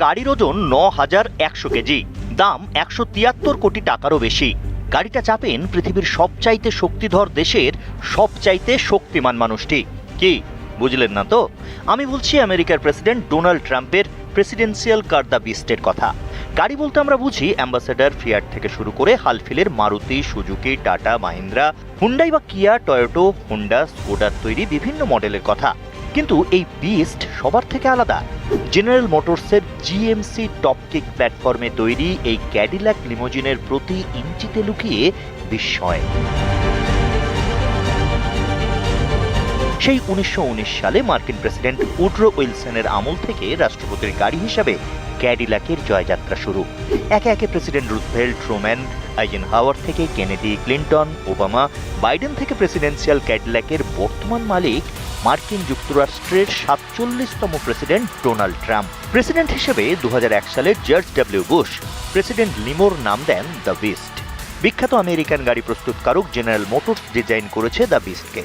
গাড়ির ওজন ন হাজার একশো কেজি। দাম একশো তিয়াত্তর কোটি টাকারও বেশি। গাড়িটা চাপেন পৃথিবীর সবচাইতে শক্তিধর দেশের সবচাইতে শক্তিমান মানুষটি। কি, বুঝলেন না তো? আমি বলছি আমেরিকার প্রেসিডেন্ট ডোনাল্ড ট্রাম্পের প্রেসিডেন্সিয়াল কার দ্য বিস্টের কথা। গাড়ি বলতে আমরা বুঝি অ্যাম্বাসেডার ফিয়াট থেকে শুরু করে হালফিলের মারুতি, সুজুকি, টাটা, মাহিন্দ্রা, হুন্ডাই বা কিয়া, টয়োটো, হুন্ডা, স্কোডার তৈরি বিভিন্ন মডেলের কথা। কিন্তু এই বিস্ট সবার থেকে আলাদা। জেনারেল মোটরসের জিএমসি টপ কিক প্ল্যাটফর্মে তৈরি এই ক্যাডিল্যাক লিমোজিনের প্রতি ইঞ্চিতে লুকিয়ে বিস্ময়। সেই উনিশশো উনিশ সালে মার্কিন প্রেসিডেন্ট উড্রো উইলসনের আমল থেকে রাষ্ট্রপতির গাড়ি হিসাবে ক্যাডিলাকের জয়যাত্রা শুরু। একে একে president Roosevelt Truman Eisenhower থেকে কেনেডি, ক্লিন্টন, ওবামা, বাইডেন থেকে প্রেসিডেন্সিয়াল ক্যাডিলাকের বর্তমান মালিক মার্কিন যুক্তরাষ্ট্রের সাতচল্লিশতম প্রেসিডেন্ট ডোনাল্ড ট্রাম্প। প্রেসিডেন্ট হিসেবে দু সালে জর্জ ডাব্লিউ বুশ, প্রেসিডেন্ট লিমোর নাম দেন দ্য বিস্ট। বিখ্যাত আমেরিকান গাড়ি প্রস্তুতকারক জেনারেল মোটরস ডিজাইন করেছে দ্য বিস্টকে।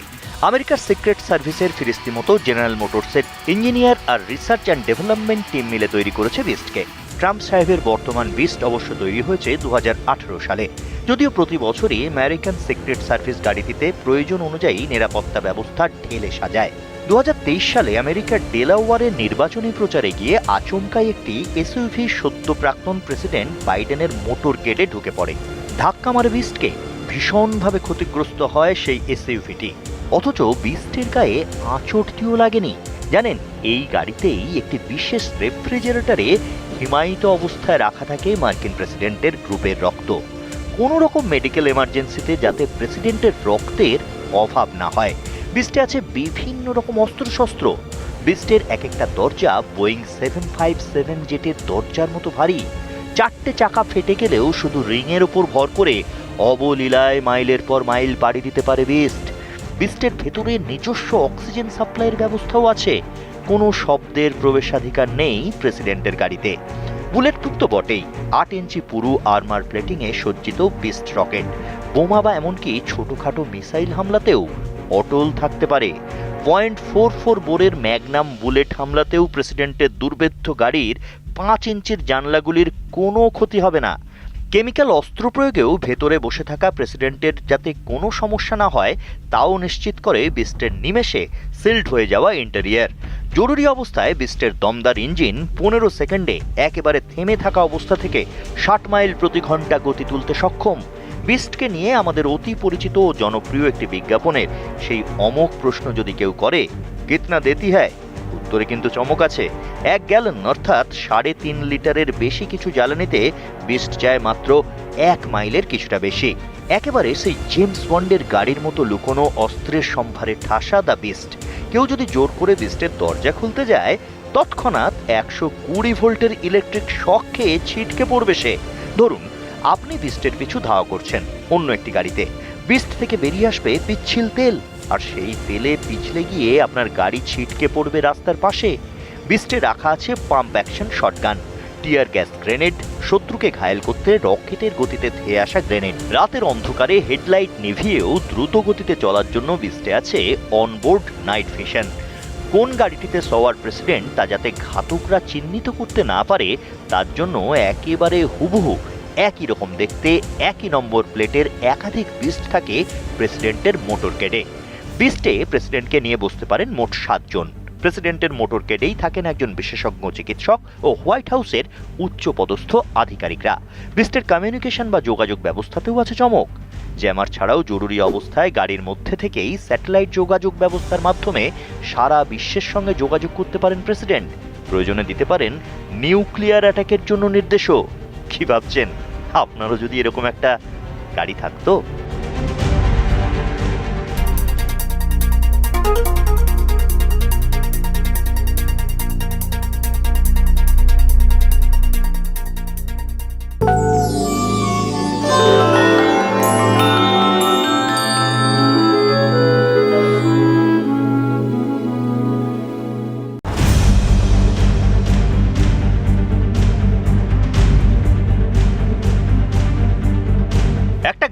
আমেরিকার সিক্রেট সার্ভিসের ফিরিস্তি মতো জেনারেল মোটরসের ইঞ্জিনিয়ার আর রিসার্চ অ্যান্ড ডেভেলপমেন্ট টিম মিলে তৈরি করেছে বিস্টকে। ট্রাম্প সাহেবের বর্তমান বিস্ট অবশ্য তৈরি হয়েছে দু হাজার আঠারো সালে। যদিও প্রতি বছরই আমেরিকান সিক্রেট সার্ভিস গাড়িটিতে প্রয়োজন অনুযায়ী নিরাপত্তা ব্যবস্থা ঢেলে সাজায়। দুহাজার তেইশ সালে আমেরিকার ডেলাওয়ারের নির্বাচনী প্রচারে গিয়ে আচমকাই একটি এসইউভি সদ্য প্রাক্তন প্রেসিডেন্ট বাইডেনের মোটর গেটে ঢুকে পড়ে। ধাক্কা মারে বিস্টকে ভীষণভাবে ক্ষতিগ্রস্ত হয় সেই এসইউভিটি। অথচ বিস্টের গায়ে আঁচড়টিও লাগেনি। জানেন, এই গাড়িতেই একটি বিশেষ রেফ্রিজারেটরে হিমায়িত অবস্থায় রাখা থাকে মার্কিন প্রেসিডেন্টের গ্রুপের রক্ত। কোনো রকম মেডিকেল এমার্জেন্সিতে যাতে প্রেসিডেন্টের রক্তের অভাব না হয়। বিস্টে আছে বিভিন্ন রকম অস্ত্রশস্ত্র। বিস্টের এক একটা দরজা বোয়িং সেভেন ফাইভ সেভেন জেটের দরজার মতো ভারী। চারটে চাকা ফেটে গেলেও শুধু রিংয়ের ওপর ভর করে অবলীলায় মাইলের পর মাইল পাড়ি দিতে পারে বিস্ট বিস্টের ভেতরে নিজস্ব অক্সিজেন সাপ্লাইয়ের ব্যবস্থাও আছে। কোনো শব্দের প্রবেশাধিকার নেই প্রেসিডেন্টের গাড়িতে। বুলেট প্রুফ তো বটেই। আট ইঞ্চি পুরু আর্মার প্লেটিংয়ে সজ্জিত বিস্ট রকেট। বোমা বা এমনকি ছোটখাটো মিসাইল হামলাতেও অটল থাকতে পারে। পয়েন্ট ফোর ফোর বোরের ম্যাগনাম বুলেট হামলাতেও প্রেসিডেন্টের দুর্বেদ্য গাড়ির পাঁচ ইঞ্চির জানলাগুলির কোনো ক্ষতি হবে না। কেমিক্যাল অস্ত্র প্রয়োগেও ভেতরে বসে থাকা প্রেসিডেন্টের যাতে কোনো সমস্যা না হয়, তাও নিশ্চিত করে বিস্টের নিমেষে সিল্ড হয়ে যাওয়া ইন্টেরিয়ার। জরুরি অবস্থায় বিস্টের দমদার ইঞ্জিন পনেরো সেকেন্ডে একেবারে থেমে থাকা অবস্থা থেকে ষাট মাইল প্রতি ঘণ্টা গতি তুলতে সক্ষম। বিস্টকে নিয়ে আমাদের অতি পরিচিত ও জনপ্রিয় একটি বিজ্ঞাপনের সেই অমোক প্রশ্ন যদি কেউ করে কিতনা দেতি হ্যায়। উত্তরে কিন্তু চমক আছে। এক গ্যালন অর্থাৎ সাড়ে তিন লিটারের বেশি কিছু জ্বালানিতে বিস্ট যায় মাত্র এক মাইলের কিছুটা বেশি। একেবারে সেই জেমস বন্ডের গাড়ির মতো লুকোনো অস্ত্রের সম্ভারে ঠাসা দ্য বিস্ট। কেউ যদি জোর করে বিস্টের দরজা খুলতে যায়, তৎক্ষণাৎ একশো কুড়ি ভোল্টের ইলেকট্রিক শক খেয়ে ছিটকে পড়বে সে। ধরুন, আপনি বিস্টের পিছু ধাওয়া করছেন অন্য একটি গাড়িতে। বিস্ট থেকে বেরিয়ে আসবে পিচ্ছিল তেল। আর সেই তেলে পিছলে গিয়ে আপনার গাড়ি ছিটকে পড়বে রাস্তার পাশে। বিস্টে রাখা আছে pump action shotgun, tear gas grenade, শত্রুকে ঘায়েল করতে রকেটের গতিতে ধেয়ে আসা গ্রেনেড। রাতের অন্ধকারে হেডলাইট নিভিয়েও দ্রুত গতিতে চলার জন্য বিস্টে আছে অনবোর্ড নাইট ভিশন। কোন গাড়িটিতে সওয়ার প্রেসিডেন্ট তা যাতে ঘাতকরা চিহ্নিত করতে না পারে, তার জন্য একেবারে হুবহু একই রকম দেখতে একই নম্বর প্লেটের একাধিক বিস্ট থাকে প্রেসিডেন্টের মোটর কেডে বিস্টে প্রেসিডেন্টকে নিয়ে বসতে পারেন মোট সাতজন। প্রেসিডেন্টের মোটর কেডেই থাকেন একজন বিশেষজ্ঞ চিকিৎসক ও হোয়াইট হাউসের উচ্চপদস্থ আধিকারিকরা। বিস্টের কমিউনিকেশন বা যোগাযোগ ব্যবস্থাতেও আছে চমক। জ্যামার ছাড়াও জরুরি অবস্থায় গাড়ির মধ্যে থেকেই স্যাটেলাইট যোগাযোগ ব্যবস্থার মাধ্যমে সারা বিশ্বের সঙ্গে যোগাযোগ করতে পারেন প্রেসিডেন্ট। প্রয়োজনে দিতে পারেন নিউক্লিয়ার অ্যাটাকের জন্য নির্দেশও। কি ভাবছেন? আপনারও যদি এরকম একটা গাড়ি থাকতো?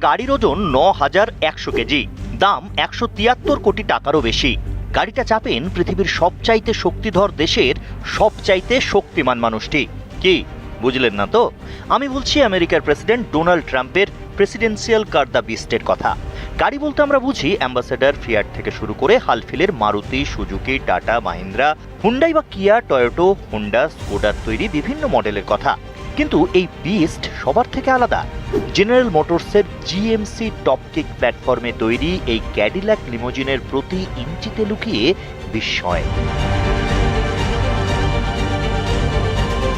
গাড়ির ওজন ন হাজার একশো কেজি। দাম একশো তিয়াত্তর কোটি টাকারও বেশি। গাড়িটা চাপেন পৃথিবীর সবচাইতে শক্তিধর দেশের সবচাইতে শক্তিমান মানুষটি। কি, বুঝলেন না তো? আমি বলছি আমেরিকার প্রেসিডেন্ট ডোনাল্ড ট্রাম্পের প্রেসিডেন্সিয়াল কার দ্য বিস্টের কথা। গাড়ি বলতে আমরা বুঝি অ্যাম্বাসেডার ফিয়াট থেকে শুরু করে হালফিলের মারুতি, সুজুকি, টাটা, মাহিন্দ্রা, হুন্ডাই বা কিয়া, টয়োটো, হোন্ডা, স্কোডার তৈরি বিভিন্ন মডেলের কথা। কিন্তু এই বিস্ট সবার থেকে আলাদা। জেনারেল মোটরসের জিএমসি টপ কিক প্ল্যাটফর্মে তৈরি এই ক্যাডিল্যাক লিমোজিনের প্রতি ইঞ্চিতে লুকিয়ে বিস্ময়।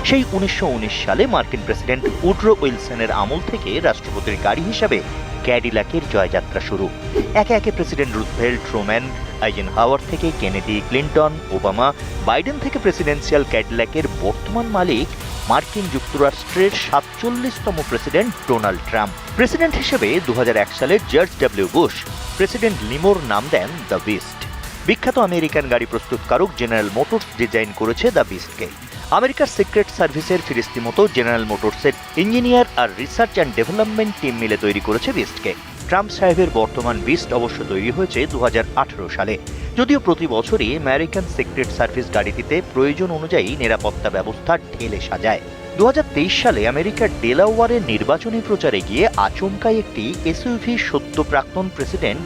সেই উনিশশো উনিশ সালে মার্কিন প্রেসিডেন্ট উড্রো উইলসনের আমল থেকে রাষ্ট্রপতির গাড়ি হিসাবে ক্যাডিলাকের জয়যাত্রা শুরু। একে একে president Roosevelt, Truman Eisenhower থেকে কেনেডি, ক্লিন্টন, ওবামা, বাইডেন থেকে প্রেসিডেন্সিয়াল ক্যাডিলাকের বর্তমান মালিক মার্কিন যুক্তরাষ্ট্রের সাতচল্লিশতম প্রেসিডেন্ট ডোনাল্ড ট্রাম্প। প্রেসিডেন্ট হিসেবে দু সালে জর্জ ডব্লিউ বুশ, প্রেসিডেন্ট লিমোর নাম দেন দ্য বিস্ট। বিখ্যাত আমেরিকান গাড়ি প্রস্তুতকারক জেনারেল মোটরস ডিজাইন করেছে দ্য বিস্টকে। আমেরিকার সিক্রেট সার্ভিসের ফিরিস্তি মতো জেনারেল মোটরসের ইঞ্জিনিয়ার আর রিসার্চ অ্যান্ড ডেভেলপমেন্ট টিম মিলে তৈরি করেছে বিস্টকে। ট্রাম্প সাহেবের বর্তমান বিস্ট অবশ্য তৈরি হয়েছে দু হাজার আঠেরো সালে। যদিও প্রতি বছরই আমেরিকান সিক্রেট সার্ভিস গাড়িটিতে প্রয়োজন অনুযায়ী নিরাপত্তা ব্যবস্থা ঢেলে সাজায়। দু হাজার তেইশ সালে আমেরিকার ডেলাওয়ারের নির্বাচনী প্রচারে গিয়ে আচমকাই একটি এসইউভি সদ্য প্রাক্তন প্রেসিডেন্ট